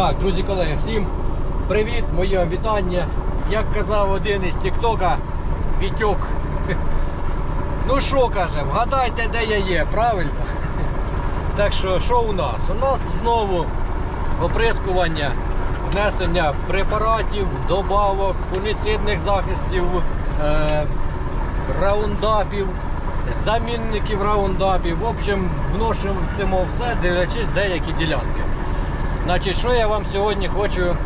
Так, друзі колеги, всім привіт, вам вітання. Як казав один із Тіктока, Вітьок. Ну що каже, вгадайте, де я є, правильно? Так що, що у нас? У нас знову оприскування, внесення препаратів, добавок, фуніцидних захистів, е, раундапів, замінників раундапів. В общем, вносимо все, дивлячись деякі ділянки. Значить, що я вам сьогодні хочу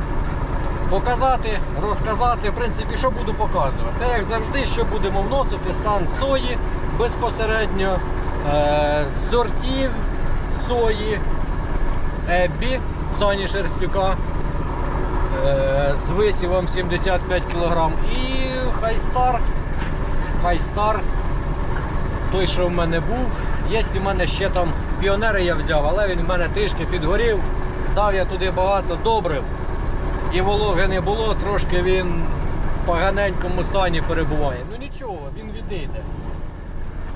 показати, розказати, в принципі, що буду показувати. Це як завжди, що будемо вносити стан сої безпосередньо, е, сортів сої, Еббі, Сані Шерстюка е, з висівом 75 кг і Хайстар. Хайстар, той, що в мене був. Є у мене ще там піонери я взяв, але він в мене трішки підгорів. Дав я туди багато добрив. І вологи не було, трошки він в поганенькому стані перебуває. Ну нічого, він відійде.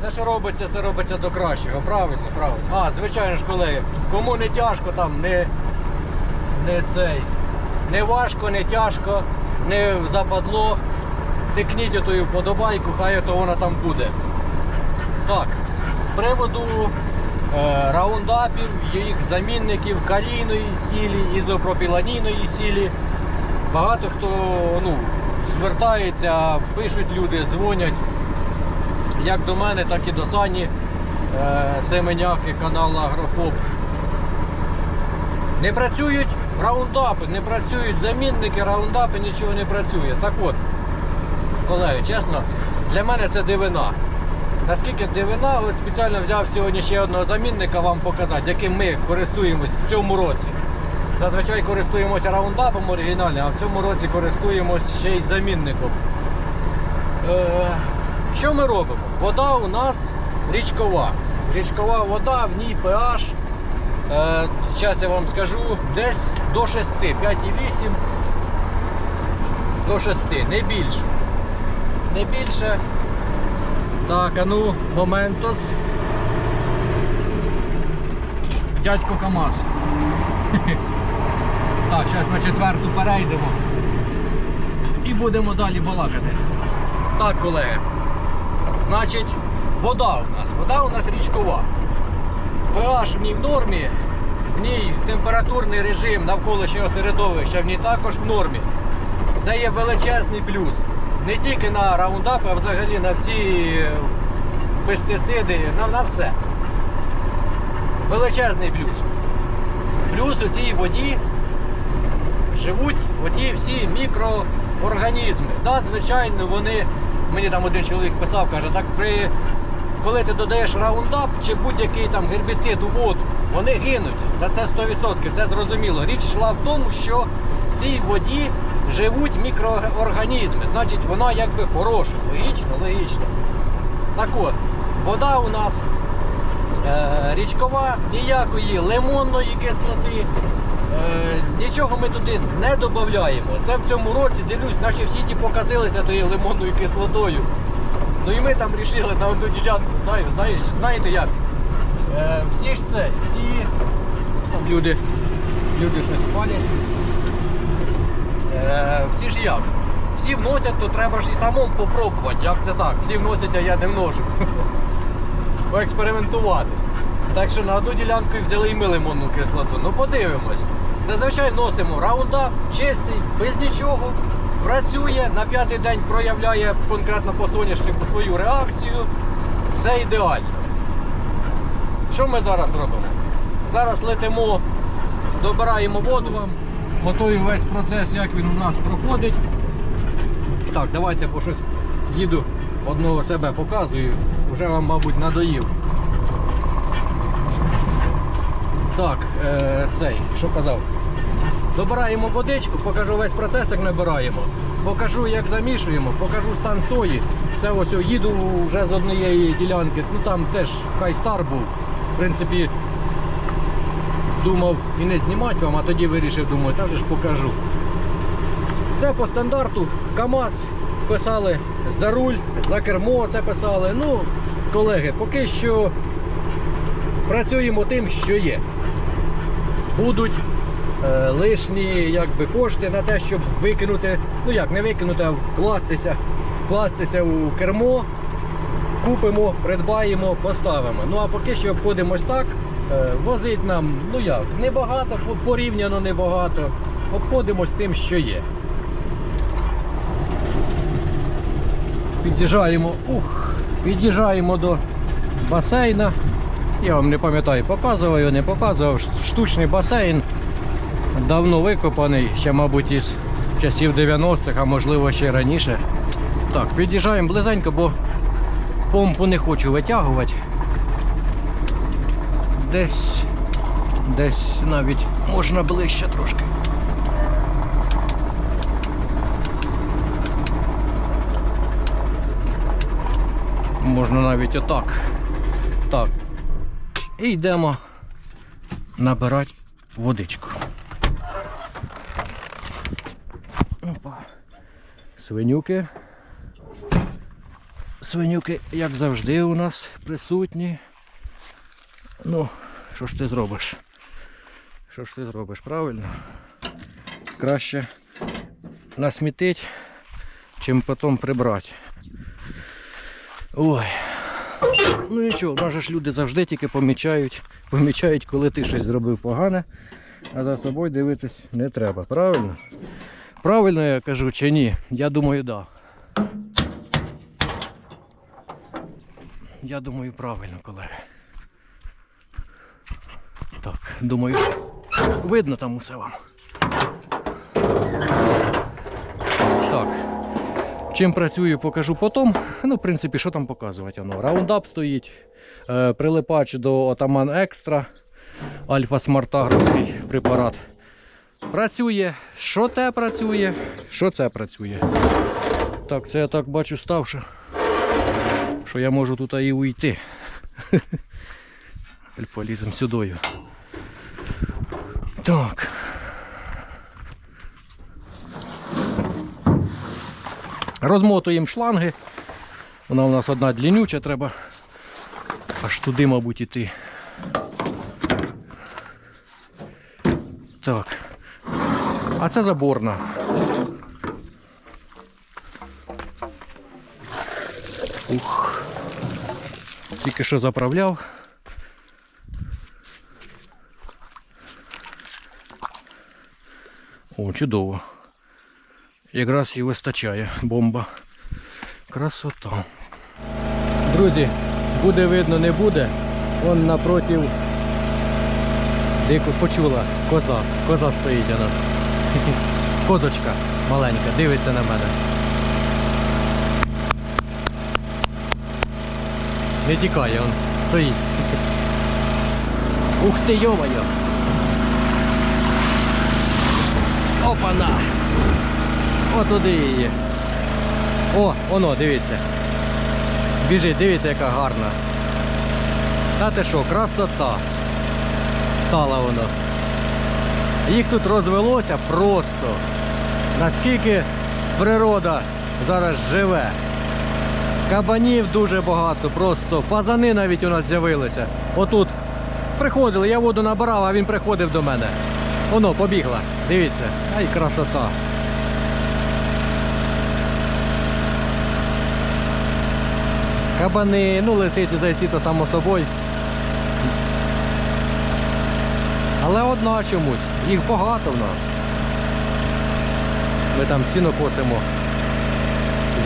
Все, що робиться, це робиться до кращого. Правильно, правильно. А, звичайно ж, колеги, кому не тяжко там, не, не цей. Не важко, не тяжко, не западло. Тикніть отою вподобайку, хай ото вона там буде. Так, з приводу раундапів, їх замінників калійної сілі, ізопропіланійної сілі. Багато хто ну, звертається, пишуть люди, дзвонять як до мене, так і до Сані е, Семеняки, канал Агрофоб. Не працюють раундапи, не працюють замінники, раундапи, нічого не працює. Так от, колеги, чесно, для мене це дивина. Наскільки дивина, от спеціально взяв сьогодні ще одного замінника вам показати, яким ми користуємось в цьому році. Зазвичай користуємося раундапом оригінальним, а в цьому році користуємось ще й замінником. Е, що ми робимо? Вода у нас річкова. Річкова вода, в ній pH. Е, зараз я вам скажу, десь до 6, 5,8 до 6, не більше. Не більше. Так, а ну, моментос. Дядько КамАЗ. Так, зараз на четверту перейдемо. І будемо далі балакати. Так, колеги. Значить, вода у нас. Вода у нас річкова. pH в ній в нормі, в ній температурний режим навколишнього середовища в ній також в нормі. Це є величезний плюс. Не тільки на раундап, а взагалі на всі пестициди, на, на все. Величезний плюс. Плюс у цій воді живуть оті всі мікроорганізми. Да, звичайно, вони, мені там один чоловік писав, каже, так при коли ти додаєш раундап чи будь-який там гербіцид у воду, вони гинуть. Та це 100%, це зрозуміло. Річ йшла в тому, що в цій воді живуть мікроорганізми. Значить, вона якби хороша. Логічно, логічно. Так от, вода у нас е, річкова, ніякої лимонної кислоти. Е, нічого ми туди не додаємо. Це в цьому році, дивлюсь, наші всі ті показилися тою лимонною кислотою. Ну і ми там вирішили на одну ділянку, знаю, знаєш, знаєте як? Е, всі ж це, всі там люди, люди щось палять. Е, всі ж як? Всі вносять, то треба ж і самому попробувати. Як це так? Всі вносять, а я не вношу. Поекспериментувати. Так що на одну ділянку взяли і ми лимонну кислоту. Ну подивимось. Зазвичай носимо раундап, чистий, без нічого. Працює, на п'ятий день проявляє конкретно по соняшнику свою реакцію. Все ідеально. Що ми зараз робимо? Зараз летимо, добираємо воду вам, готую весь процес, як він у нас проходить. Так, давайте по щось їду, одного себе показую, вже вам, мабуть, надоїв. Так, е, цей, що казав? Добираємо водичку, покажу весь процес, як набираємо. Покажу, як замішуємо, покажу стан сої. Це ось їду вже з однієї ділянки. Ну там теж хай стар був. В принципі, думав і не знімати вам, а тоді вирішив, думаю, та вже ж покажу. Все по стандарту. КАМАЗ писали за руль, за кермо це писали. Ну, колеги, поки що працюємо тим, що є. Будуть е, лишні якби, кошти на те, щоб викинути, ну як не викинути, а вкластися, вкластися у кермо, купимо, придбаємо, поставимо. Ну а поки що обходимось так. Е, Возить нам, ну як, небагато, порівняно небагато. Обходимось тим, що є. Під'їжджаємо, ух, під'їжджаємо до басейна. Я вам не пам'ятаю, показував, не показував. Штучний басейн. Давно викопаний, ще, мабуть, із часів 90-х, а можливо ще раніше. Так, під'їжджаємо близенько, бо помпу не хочу витягувати. Десь, десь навіть можна ближче трошки. Можна навіть отак. Так. І йдемо набирати водичку. Опа. Свинюки. Свинюки, як завжди, у нас присутні. Ну, що ж ти зробиш? Що ж ти зробиш, правильно? Краще насмітить, чим потім прибрати. Ой. Ну нічого, в нас ж люди завжди тільки помічають, помічають, коли ти щось зробив погане, а за собою дивитись не треба, правильно? Правильно я кажу чи ні? Я думаю, так. Да. Я думаю, правильно, колеги. Так, думаю, видно там усе вам. Так. Чим працюю, покажу потім. Ну, в принципі, що там показувати? Воно. Раундап стоїть, е, прилипач до Отаман Екстра, Альфа Смартагровський препарат. Працює. Що те працює, що це працює. Так, це я так бачу ставши, що я можу тут і уйти. Полізем сюдою. Так. Розмотуємо шланги. Вона у нас одна длиннюча, треба аж туди, мабуть, іти. Так. А це заборна. Ух. Тільки що заправляв. О, чудово. Якраз і вистачає бомба. Красота. Друзі, буде видно, не буде. Вон напротив дико почула коза. Коза стоїть вона. Козочка маленька, дивиться на мене. Не тікає, он стоїть. Ух ти, йомайо! Опана! Отуди її. О, воно, дивіться. Біжить, дивіться, яка гарна. Та ти що, красота. Стала воно. Їх тут розвелося просто. Наскільки природа зараз живе. Кабанів дуже багато, просто фазани навіть у нас з'явилися. Отут приходили, я воду набирав, а він приходив до мене. Воно, побігла. Дивіться. Ай, красота. Кабани, ну лисиці, зайці, то само собою. Але одна чомусь, їх багато в нас. Ми там сіно косимо.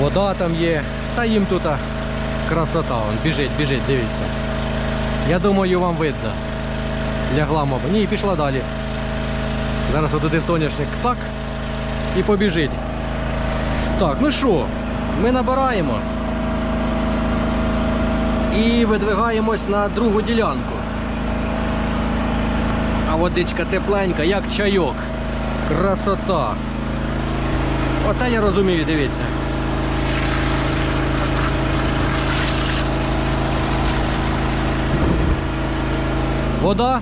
Вода там є, та їм тут красота. Вон, біжить, біжить, дивіться. Я думаю, вам видно. Лягла, мабуть. Ні, пішла далі. Зараз отуди в соняшник так і побіжить. Так, ну що, ми набираємо і видвигаємось на другу ділянку. А водичка тепленька, як чайок. Красота. Оце я розумію, дивіться. Вода.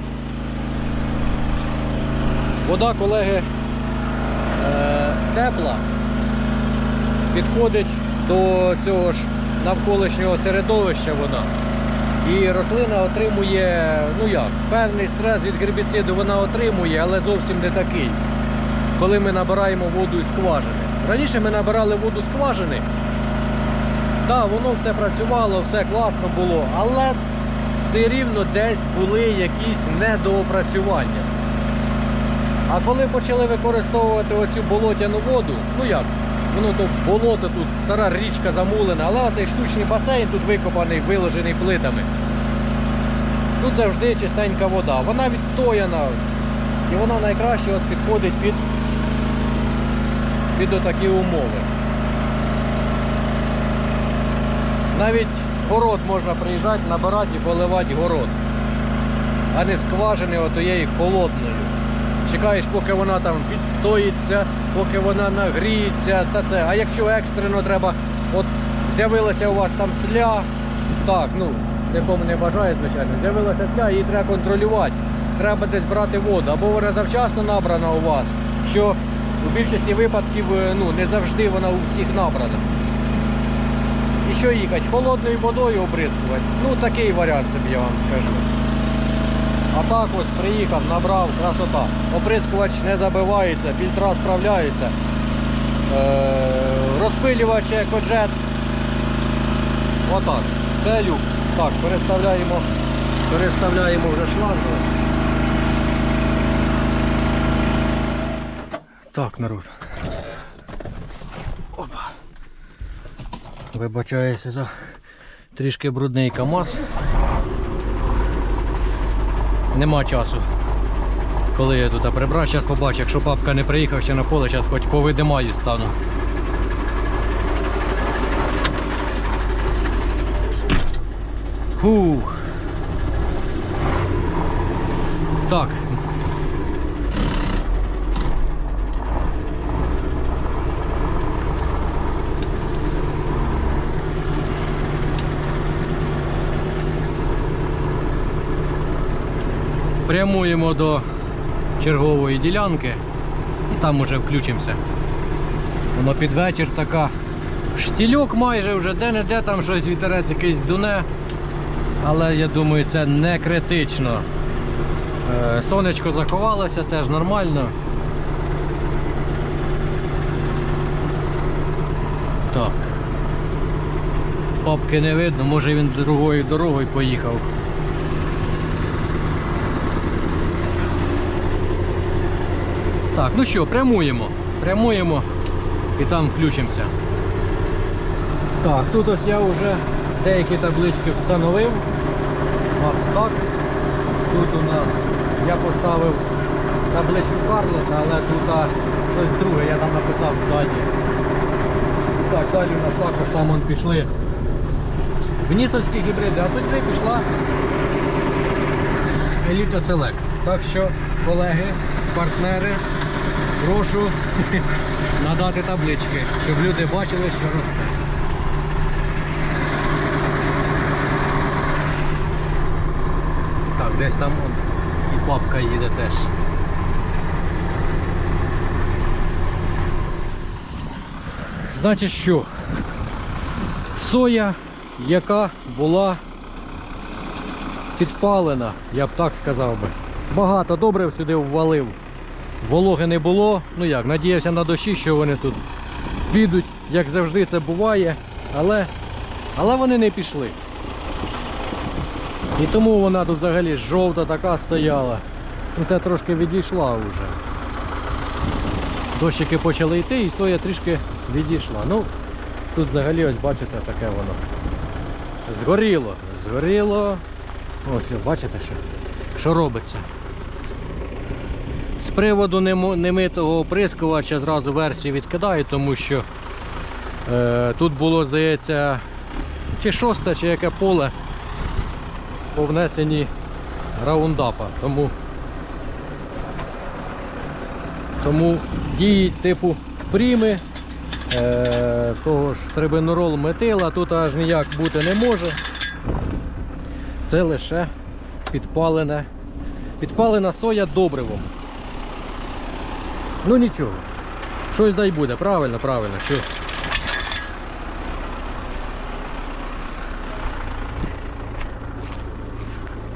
Вода, колеги, е, тепла. Підходить до цього ж навколишнього середовища вона. І рослина отримує, ну як, певний стрес від гербіциду вона отримує, але зовсім не такий. Коли ми набираємо воду із скважини. Раніше ми набирали воду з скважини. Так, воно все працювало, все класно було, але все рівно десь були якісь недоопрацювання. А коли почали використовувати оцю болотяну воду, ну як, воно то болото тут, стара річка замулена, але оцей штучний басейн тут викопаний, виложений плитами. Тут завжди чистенька вода. Вона відстояна і вона найкраще от підходить під, під отакі умови. Навіть город можна приїжджати, набирати і поливати город, а не скважини отоєї холодною. Чекаєш, поки вона там відстоїться, поки вона нагріється. Та це. А якщо екстрено треба, от з'явилася у вас там тля, так, ну, нікому не бажає, звичайно, з'явилася тля, її треба контролювати. Треба десь брати воду. Або вона завчасно набрана у вас, що у більшості випадків е, ну, не завжди вона у всіх набрана. І що їхати? Холодною водою обрискувати. Ну такий варіант собі я вам скажу. А так ось приїхав, набрав, красота. Оприскувач не забивається, фільтра справляються. Е, розпилювач екоджет. Отак. Це люкс. Так, переставляємо, переставляємо вже шланги. Так, народ. Опа. Вибачаюся за трішки брудний КАМАЗ. Нема часу. Коли я тут прибрав, зараз побачу, якщо папка не приїхав ще на поле, зараз хоч повидимаю стану. Фух. Так. Прямуємо до чергової ділянки і там уже включимося. Воно під вечір така. Штільок майже вже де-не-де там щось вітерець якийсь дуне. Але я думаю, це не критично. Е, Сонечко заховалося, теж нормально. Так. Папки не видно, може він другою дорогою поїхав. Так, ну що, прямуємо. Прямуємо і там включимося. Так, тут ось я вже деякі таблички встановив. У нас так. Тут у нас я поставив табличку Карлоса, але тут щось друге, я там написав ззаді. Так, далі у нас також там вон пішли Внісовські гібриди, а туди пішла Еліта Селект. Так що, колеги, партнери, прошу надати таблички, щоб люди бачили, що росте. Так, десь там і папка їде теж. Значить що? Соя, яка була підпалена, я б так сказав би. Багато добрив сюди ввалив. Вологи не було. Ну як, надіявся на дощі, що вони тут підуть, як завжди це буває, але, але вони не пішли. І тому вона тут взагалі жовта така стояла. Ну це трошки відійшла вже. Дощики почали йти і соя трішки відійшла. Ну, тут взагалі ось бачите таке воно. Згоріло, згоріло. Ось бачите, що, що робиться. З приводу немитого оприскувача зразу версію відкидаю, тому що е, тут було, здається, чи шосте, чи яке поле по внесенні раундапа. Тому, тому дії типу пріми, е, того ж трибенурол метила тут аж ніяк бути не може. Це лише підпалене, підпалена соя добривом. Ну нічого. Щось дай буде, правильно, правильно. Що?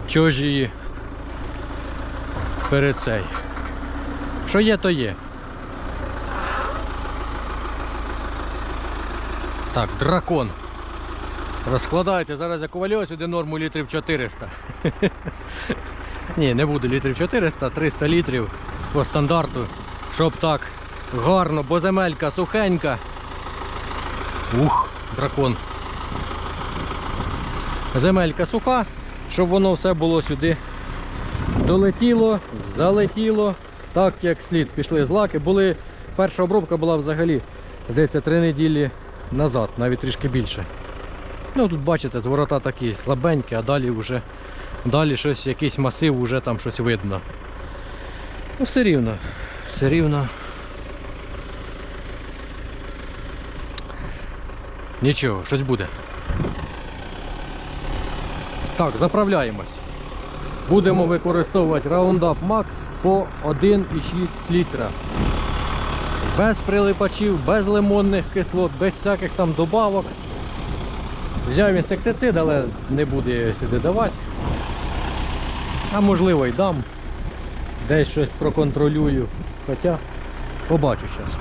Чого ж її перед цей? Що є, то є. Так, дракон. Розкладається, зараз я ковальов сюди норму літрів 400. Ні, не буде літрів 400, 300 літрів по стандарту, щоб так гарно, бо земелька сухенька. Ух, дракон. Земелька суха, щоб воно все було сюди. Долетіло, залетіло, так як слід пішли злаки. Були, перша обробка була взагалі, здається, три неділі назад, навіть трішки більше. Ну тут бачите, зворота такі слабенькі, а далі вже далі щось, якийсь масив, вже там щось видно. Ну все рівно, все рівно. Нічого, щось буде. Так, заправляємось. Будемо використовувати Roundup Max по 1,6 літра. Без прилипачів, без лимонних кислот, без всяких там добавок. Взяв інсектицид, але не буду я сюди давати. А можливо й дам. Десь щось проконтролюю. Хоча побачу зараз.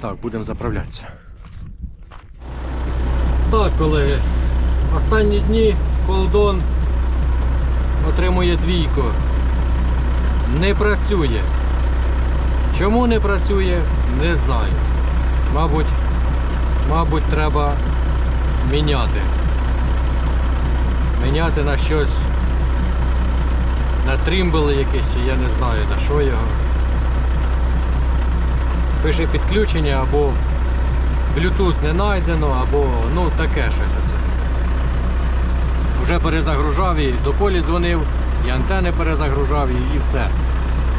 Так, будемо заправлятися. Так, колеги, останні дні колдон отримує двійку. Не працює. Чому не працює, не знаю. Мабуть, мабуть, треба міняти. Міняти на щось. На трімбли якісь, я не знаю на що його. Пише підключення або Bluetooth не знайдено, або ну таке щось оце. Вже перезагружав і до колі дзвонив, і антени перезагружав, і, і все.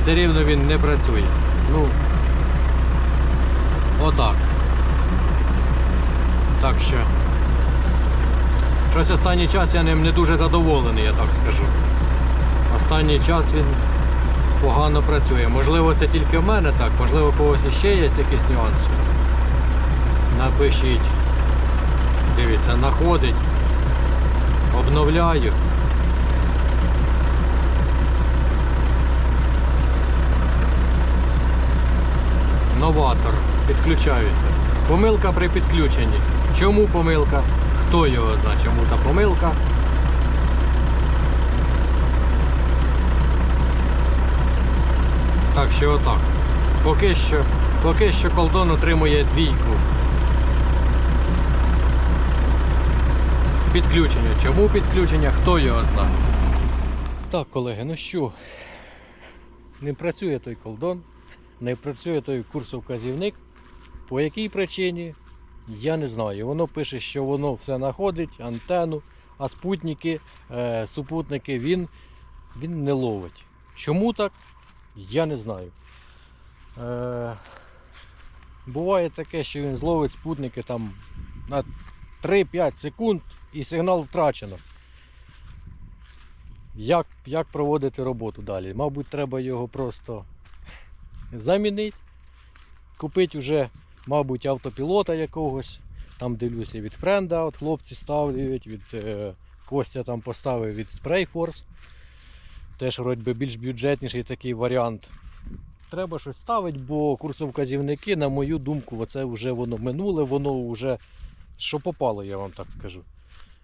Все рівно він не працює. Ну, отак. Так що. Щось останній час я ним не дуже задоволений, я так скажу. Останній час він погано працює. Можливо, це тільки в мене так, можливо, у когось ще є якісь нюанси. Напишіть. Дивіться, знаходить. Обновляю. Новатор. Підключаюся. Помилка при підключенні. Чому помилка? Хто його знає, чому та помилка? Так що отак. Поки що, поки що колдон отримує двійку. Підключення. Чому підключення? Хто його знає? Так, колеги, ну що, не працює той колдон, не працює той курсовказівник. По якій причині? Я не знаю. Воно пише, що воно все знаходить, антенну, а спутники, е, супутники він, він не ловить. Чому так? Я не знаю. Е, буває таке, що він зловить спутники там на 3-5 секунд і сигнал втрачено. Як, як проводити роботу далі? Мабуть, треба його просто замінити, купити вже, мабуть, автопілота якогось. Там дивлюся від френда, от хлопці ставлять, від е, Костя там поставив від Sprayforce. Теж би більш бюджетніший такий варіант. Треба щось ставити, бо курсовказівники, на мою думку, оце вже воно минуле, воно вже що попало, я вам так скажу.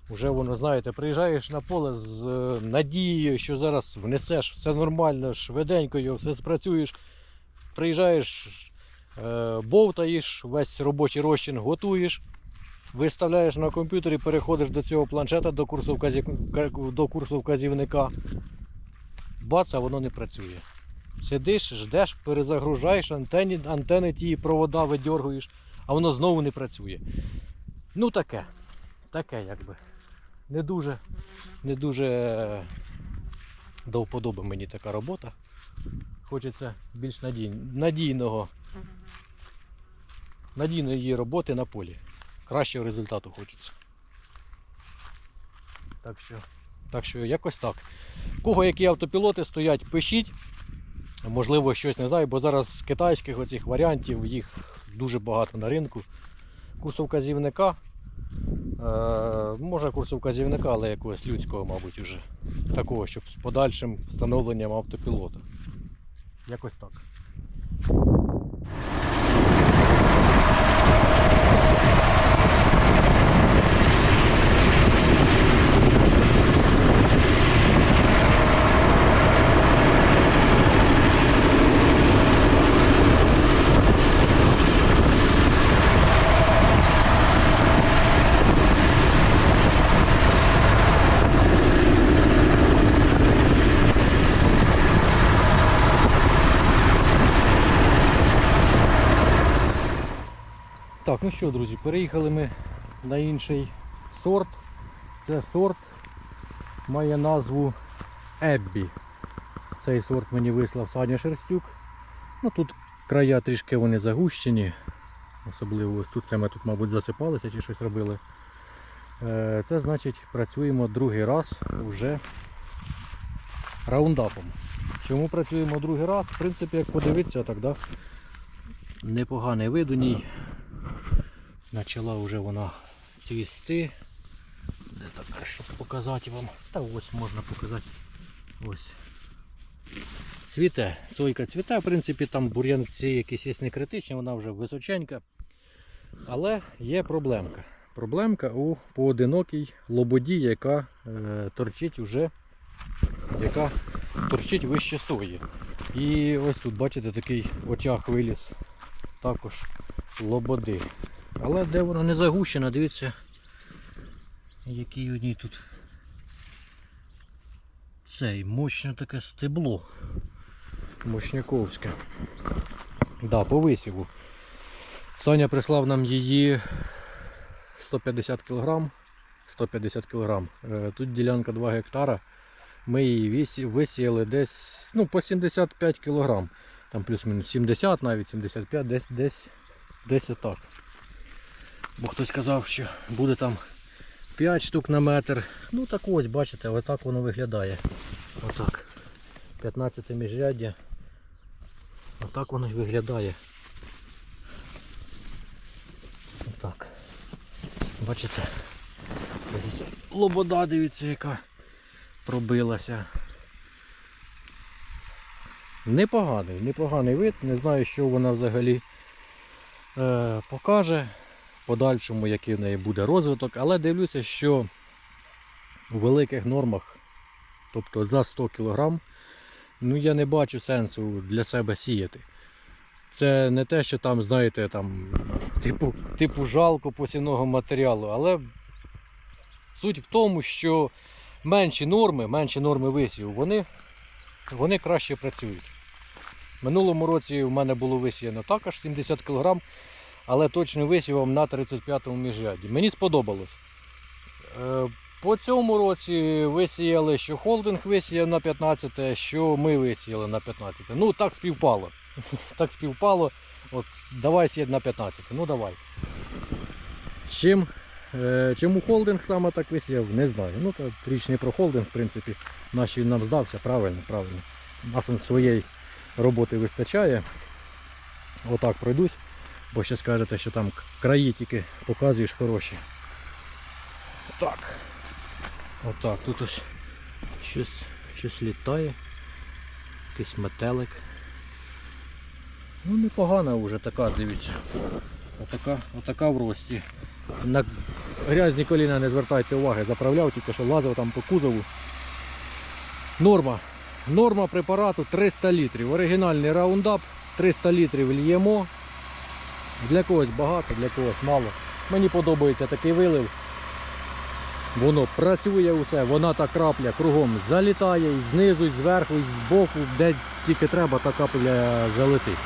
Вже воно, знаєте, приїжджаєш на поле з е, надією, що зараз внесеш все нормально, швиденько все спрацюєш. Приїжджаєш, бовтаєш, весь робочий розчин готуєш, виставляєш на комп'ютері, переходиш до цього планшета, до курсу, вказів- до курсу вказівника. Бац, а воно не працює. Сидиш, ждеш, перезагружаєш антени, антени ті провода видьоргуєш, а воно знову не працює. Ну таке. Таке якби. Не дуже, не дуже е, до вподоби мені така робота. Хочеться більш надій... надійного, надійної роботи на полі. Кращого результату хочеться. Так що, так що якось так. Кого які автопілоти стоять, пишіть. Можливо, щось не знаю, бо зараз з китайських оцих варіантів їх дуже багато на ринку. Курсовказівника може курсу вказівника, але якогось людського, мабуть, уже. Такого, щоб з подальшим встановленням автопілота. Якось так. Ну що, друзі, переїхали ми на інший сорт. Це сорт має назву Еббі. Цей сорт мені вислав Саня Шерстюк. Ну тут края трішки вони загущені. Особливо ось тут це ми тут, мабуть, засипалися чи щось робили. Е, Це значить працюємо другий раз вже раундапом. Чому працюємо другий раз? В принципі, як подивитися, так, да? непоганий вид у ній. Почала вже вона цвісти. Де така, щоб показати вам? Та ось можна показати. Ось. Цвіте, сойка цвіте, в принципі, там бур'янці якісь є не критичні, вона вже височенька. Але є проблемка. Проблемка у поодинокій лободі, яка е, торчить уже, яка торчить вище сої. І ось тут, бачите, такий очах виліз також лободи. Але де воно не загущено, дивіться, який у ній тут цей мощне таке стебло. Мощняковське. Да, по висіву. Саня прислав нам її 150 кг. 150 кг. Тут ділянка 2 гектара. Ми її висіяли десь ну, по 75 кг. Там плюс-мінус 70, навіть 75, десь, десь, десь отак. Бо хтось сказав, що буде там 5 штук на метр. Ну так ось, бачите, отак воно виглядає. Отак. 15 міжряддя. Отак воно і виглядає. Отак. Бачите? Лобода, дивіться, яка пробилася. Непоганий, непоганий вид. Не знаю, що вона взагалі е, покаже в подальшому, який в неї буде розвиток, але дивлюся, що у великих нормах, тобто за 100 кг, ну я не бачу сенсу для себе сіяти. Це не те, що там, знаєте, там, типу, типу жалко посівного матеріалу, але суть в тому, що менші норми, менші норми висіву, вони, вони краще працюють. Минулому році в мене було висіяно також 70 кг, але точно висівом на 35-му міжряді. Мені сподобалось. Е, По цьому році висіяли, що холдинг висіяв на 15, що ми висіяли на 15. Ну так співпало. Так співпало. От давай сіяти на 15. Ну давай. Чим, е, чому холдинг саме так висіяв, не знаю. Ну то річ не про холдинг, в принципі, наш він нам здався, правильно, правильно. Нас своєї роботи вистачає. Отак пройдусь, бо ще скажете, що там краї тільки показуєш хороші. Так. Отак, тут ось щось, щось літає. Якийсь метелик. Ну непогана вже така, дивіться. Отака, отака в рості. На грязні коліна не звертайте уваги, заправляв, тільки що лазив там по кузову. Норма. Норма препарату 300 літрів. Оригінальний раундап 300 літрів л'ємо. Для когось багато, для когось мало. Мені подобається такий вилив. Воно працює усе, вона та крапля кругом залітає, знизу, зверху, і збоку, де тільки треба, та капля залетить.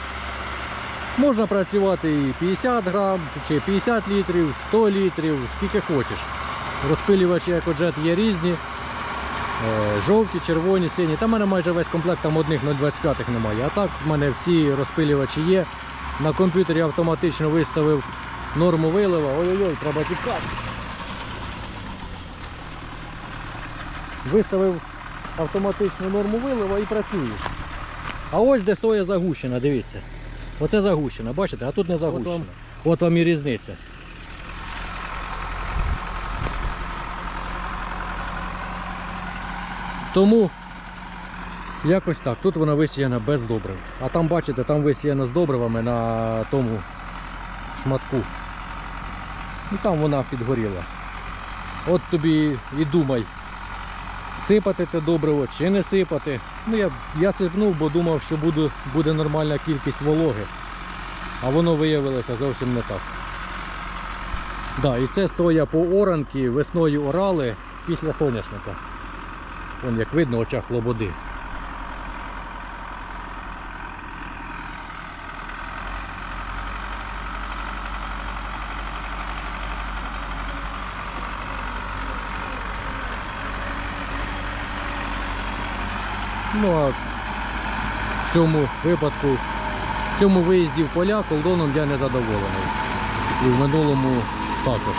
Можна працювати і 50 грам, чи 50 літрів, 100 літрів, скільки хочеш. Розпилювачі екоджет є різні. Е, Жовті, червоні, сині. Там в мене майже весь комплект там одних 0,25 немає. А так в мене всі розпилювачі є. На комп'ютері автоматично виставив норму вилива. Ой-ой-ой, треба тікати. Виставив автоматичну норму вилива і працюєш. А ось де соя загущена, дивіться. Оце загущено, бачите, а тут не загущено. От вам, От вам і різниця. Тому якось так. Тут вона висіяна без добрив. А там, бачите, там висіяна з добривами на тому шматку. І там вона підгоріла. От тобі і думай, сипати те добриво чи не сипати. Ну я, я сипнув, бо думав, що буде, буде нормальна кількість вологи. А воно виявилося зовсім не так. Да, і це соя по оранки весною орали після соняшника. Вон як видно очах лободи. Ну а в цьому випадку, в цьому виїзді в поля колдоном я не задоволений. І в минулому також.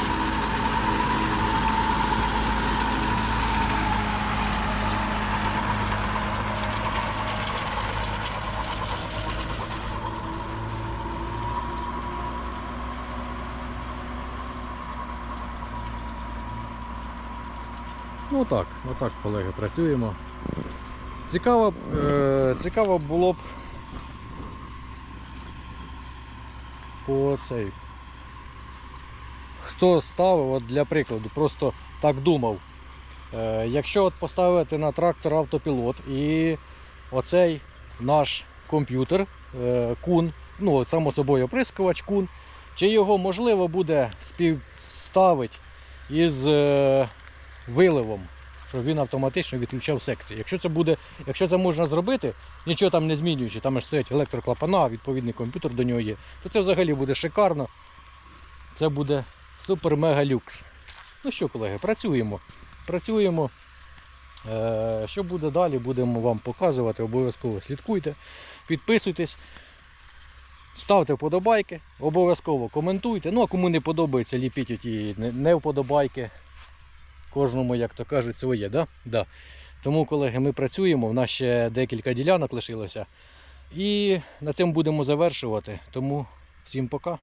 Ну так, отак, колеги, працюємо. Цікаво, е, цікаво було б по цей. Хто ставив, от для прикладу, просто так думав. Е, якщо от поставити на трактор автопілот і оцей наш комп'ютер е, кун, ну само собою оприскувач кун, чи його можливо буде співставити із виливом, щоб він автоматично відключав секції. Якщо це буде, якщо це можна зробити, нічого там не змінюючи, там ж стоять електроклапана, відповідний комп'ютер до нього є, то це взагалі буде шикарно. Це буде супер-мега люкс. Ну що, колеги, працюємо. Працюємо. Е, Що буде далі, будемо вам показувати. Обов'язково слідкуйте, підписуйтесь, ставте вподобайки, обов'язково коментуйте. Ну а кому не подобається, ліпіть не- не вподобайки. Кожному, як то кажуть, своє. Да? Да. Тому, колеги, ми працюємо. в нас ще декілька ділянок лишилося. І на цьому будемо завершувати. Тому всім пока.